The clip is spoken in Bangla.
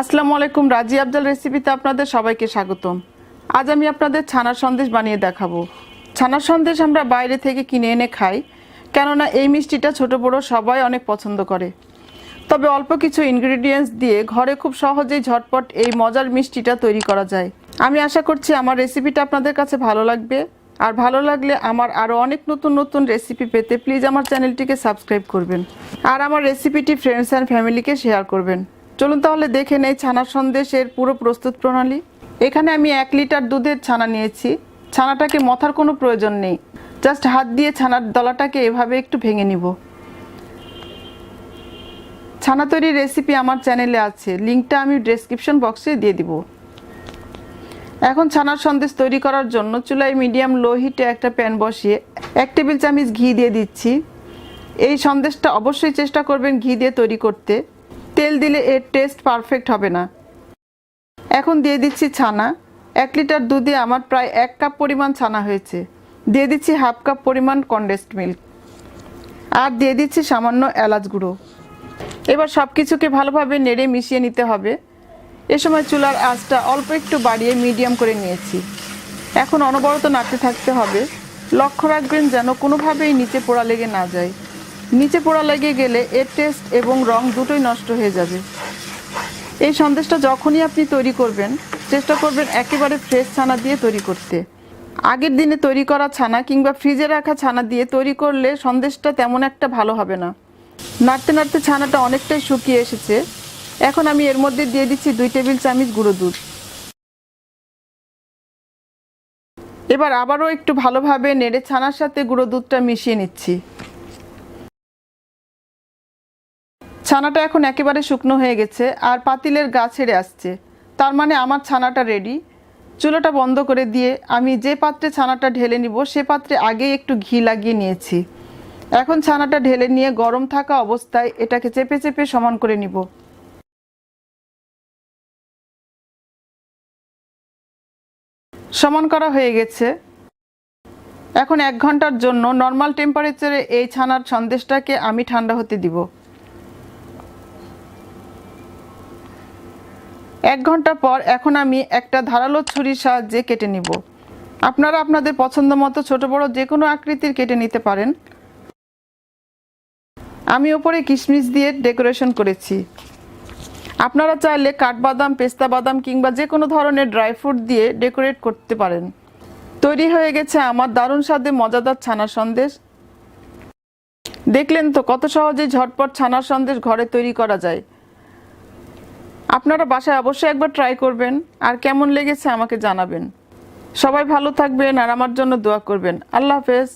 আসসালামু আলাইকুম, রাজি আফজাল রেসিপিতে আপনাদের সবাইকে স্বাগতম। আজ আমি আপনাদের ছানার সন্দেশ বানিয়ে দেখাবো। ছানার সন্দেশ আমরা বাইরে থেকে কিনে এনে খাই, কেননা এই মিষ্টিটা ছোট বড় সবাই অনেক পছন্দ করে। তবে অল্প কিছু ইনগ্রিডিয়েন্টস দিয়ে ঘরে খুব সহজেই ঝটপট এই মজার মিষ্টিটা তৈরি করা যায়। আমি আশা করছি আমার রেসিপিটা আপনাদের কাছে ভালো লাগবে। আর ভালো লাগলে আমার আরও অনেক নতুন নতুন রেসিপি পেতে প্লিজ আমার চ্যানেলটিকে সাবস্ক্রাইব করবেন। আর আমার রেসিপিটি ফ্রেন্ডস অ্যান্ড ফ্যামিলিকে শেয়ার করবেন। চলুন তাহলে দেখে নেই ছানা সন্দেশের পুরো প্রস্তুত প্রণালী। এখানে আমি এক লিটার দুধের ছানা নিয়েছি। ছানাটাকে মথার কোনো প্রয়োজন নেই। জাস্ট হাত দিয়ে ছানার দলাটাকে এভাবে একটু ভেঙে নিব। ছানা তৈরির রেসিপি আমার চ্যানেলে আছে। লিঙ্কটা আমি ডেসক্রিপশন বক্সে দিয়ে দিব। এখন ছানার সন্দেশ তৈরি করার জন্য চুলায় মিডিয়াম লো হিটে একটা প্যান বসিয়ে এক টেবিল চামচ ঘি দিয়ে দিচ্ছি। এই সন্দেশটা অবশ্যই চেষ্টা করবেন ঘি দিয়ে তৈরি করতে। তেল দিলে এর টেস্ট পারফেক্ট হবে না। এখন দিয়ে দিচ্ছি ছানা। এক লিটার দুধে আমার প্রায় এক কাপ পরিমাণ ছানা হয়েছে। দিয়ে দিচ্ছি হাফ কাপ পরিমাণ কনডেন্সড মিল্ক আর দিয়ে দিচ্ছি সামান্য এলাচ গুঁড়ো। এবার সব কিছুকে ভালোভাবে নেড়ে মিশিয়ে নিতে হবে। এ সময় চুলার আঁচটা অল্প একটু বাড়িয়ে মিডিয়াম করে নিয়েছি। এখন অনবরত নাড়তে থাকতে হবে। লক্ষ্য রাখবেন যেন কোনোভাবেই নিচে পোড়া লেগে না যায়। নিচে পোড়া লেগে গেলে এর টেস্ট এবং রং দুটোই নষ্ট হয়ে যাবে। এই সন্দেশটা যখনই আপনি তৈরি করবেন, চেষ্টা করবেন একেবারে ফ্রেশ ছানা দিয়ে তৈরি করতে। আগের দিনে তৈরি করা ছানা কিংবা ফ্রিজে রাখা ছানা দিয়ে তৈরি করলে সন্দেশটা তেমন একটা ভালো হবে না। নাড়তে নাড়তে ছানাটা অনেকটাই শুকিয়ে এসেছে। এখন আমি এর মধ্যে দিয়ে দিচ্ছি দুই টেবিল চামচ গুঁড়ো দুধ। এবার আবারও একটু ভালোভাবে নেড়ে ছানার সাথে গুঁড়ো দুধটা মিশিয়ে নিচ্ছি। ছানাটা এখন একেবারে শুকনো হয়ে গেছে আর পাতিলের গা ছেড়ে আসছে। তার মানে আমার ছানাটা রেডি চুলোটা বন্ধ করে দিয়ে আমি যে পাত্রে ছানাটা ঢেলে নিব, সে পাত্রে আগেই একটু ঘি লাগিয়ে নিয়েছি। এখন ছানাটা ঢেলে নিয়ে গরম থাকা অবস্থায় এটাকে চেপে চেপে সমান করে নিব। সমান করা হয়ে গেছে। এখন এক ঘণ্টার জন্য নর্মাল টেম্পারেচারে এই ছানার সন্দেশটাকে আমি ঠান্ডা হতে দিব। এক ঘণ্টা পর এখন আমি একটা ধারালো ছুরির সাহায্যে কেটে নিব। আপনারা আপনাদের পছন্দ মতো ছোট বড় যে কোনো আকৃতির কেটে নিতে পারেন। আমি ওপরে কিশমিশ দিয়ে ডেকোরেশন করেছি। আপনারা চাইলে কাঠবাদাম পেস্তা বাদাম কিংবা যে কোনো ধরনের ড্রাই ফ্রুট দিয়ে ডেকোরেট করতে পারেন। তৈরি হয়ে গেছে আমার দারুণ স্বাদে মজাদার ছানা সন্দেশ। দেখলেন তো কত সহজেই ঝটপট ছানার সন্দেশ ঘরে তৈরি করা যায়। আপনারা বাসায় অবশ্যই একবার ট্রাই করবেন আর কেমন লেগেছে আমাকে জানাবেন। সবাই ভালো থাকবেন আর আমার জন্য দোয়া করবেন। আল্লাহ হাফেজ।